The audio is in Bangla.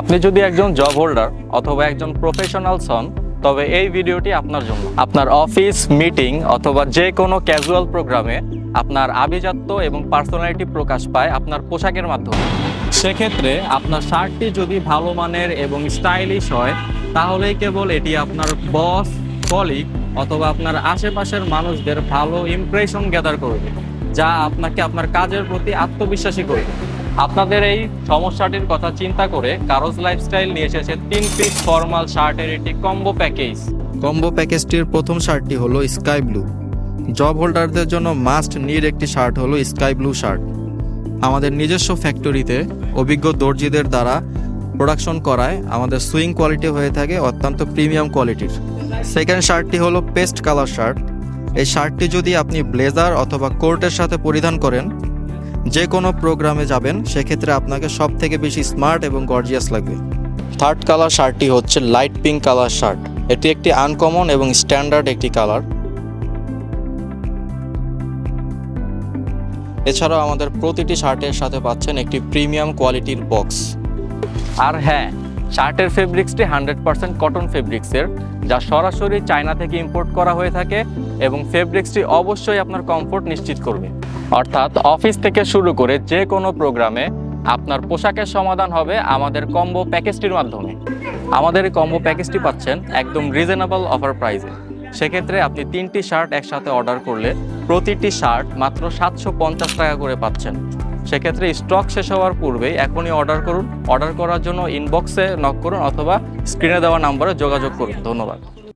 আপনি যদি একজন জব হোল্ডার অথবা একজন প্রফেশনাল হন, তবে এই ভিডিওটি আপনার জন্য। আপনার অফিস মিটিং অথবা যে কোনো ক্যাজুয়াল প্রোগ্রামে আপনার আভিজাত্য এবং পার্সোনালিটি প্রকাশ পায় আপনার পোশাকের মাধ্যমে। সেক্ষেত্রে আপনার শার্টটি যদি ভালো মানের এবং স্টাইলিশ হয়, তাহলেই কেবল এটি আপনার বস কলিগ অথবা আপনার আশেপাশের মানুষদের ভালো ইমপ্রেশন গ্যাদার করবে, যা আপনাকে আপনার কাজের প্রতি আত্মবিশ্বাসী করবে। আপনাদের এই সমস্যাটির কথা চিন্তা করে কারোজ লাইফস্টাইল নিয়ে এসেছে তিন পিস ফর্মাল শার্টের একটি কম্বো প্যাকেজ কম্বো প্যাকেজটির প্রথম শার্টটি হলো স্কাই ব্লু জব হোল্ডারদের জন্য মাস্ট নিড একটি শার্ট হলো স্কাই ব্লু শার্ট আমাদের নিজস্ব ফ্যাক্টরিতে অভিজ্ঞ দর্জিদের দ্বারা প্রোডাকশন করায় আমাদের সুইং কোয়ালিটি হয়ে থাকে অত্যন্ত প্রিমিয়াম কোয়ালিটির সেকেন্ড শার্টটি হলো পেস্ট কালার শার্ট এই শার্টটি যদি আপনি ব্লেজার অথবা কোর্টের সাথে পরিধান করেন যে কোনো প্রোগ্রামে যাবেন, সেক্ষেত্রে আপনাকে সব থেকে বেশি স্মার্ট এবং গর্জিয়াস লাগবে। থার্ড কালার শার্টটি হচ্ছে লাইট পিঙ্ক কালার শার্ট। এটি একটি আনকমন এবং স্ট্যান্ডার্ড একটি কালার। এছাড়াও আমাদের প্রতিটি শার্টের সাথে পাচ্ছেন একটি প্রিমিয়াম কোয়ালিটির বক্স। আর হ্যাঁ শার্টের ফেব্রিক্সটি হান্ড্রেড পার্সেন্ট কটন ফেব্রিক্সের, যা সরাসরি চায়না থেকে ইম্পোর্ট করা হয়ে থাকে এবং ফেব্রিক্সটি অবশ্যই আপনার কমফোর্ট নিশ্চিত করবে। অর্থাৎ অফিস থেকে শুরু করে যে কোনো প্রোগ্রামে আপনার পোশাকের সমাধান হবে আমাদের কম্বো প্যাকেজটির মাধ্যমে। আমাদের কম্বো প্যাকেজটি পাচ্ছেন একদম রিজনেবল অফার প্রাইসে সেক্ষেত্রে আপনি তিনটি শার্ট একসাথে অর্ডার করলে প্রতিটি শার্ট মাত্র সাতশো পঞ্চাশ টাকা করে পাচ্ছেন। সেক্ষেত্রে স্টক শেষ হওয়ার পূর্বেই এখনই অর্ডার করুন। অর্ডার করার জন্য ইনবক্সে নক করুন অথবা স্ক্রিনে দেওয়া নাম্বারে যোগাযোগ করুন। ধন্যবাদ।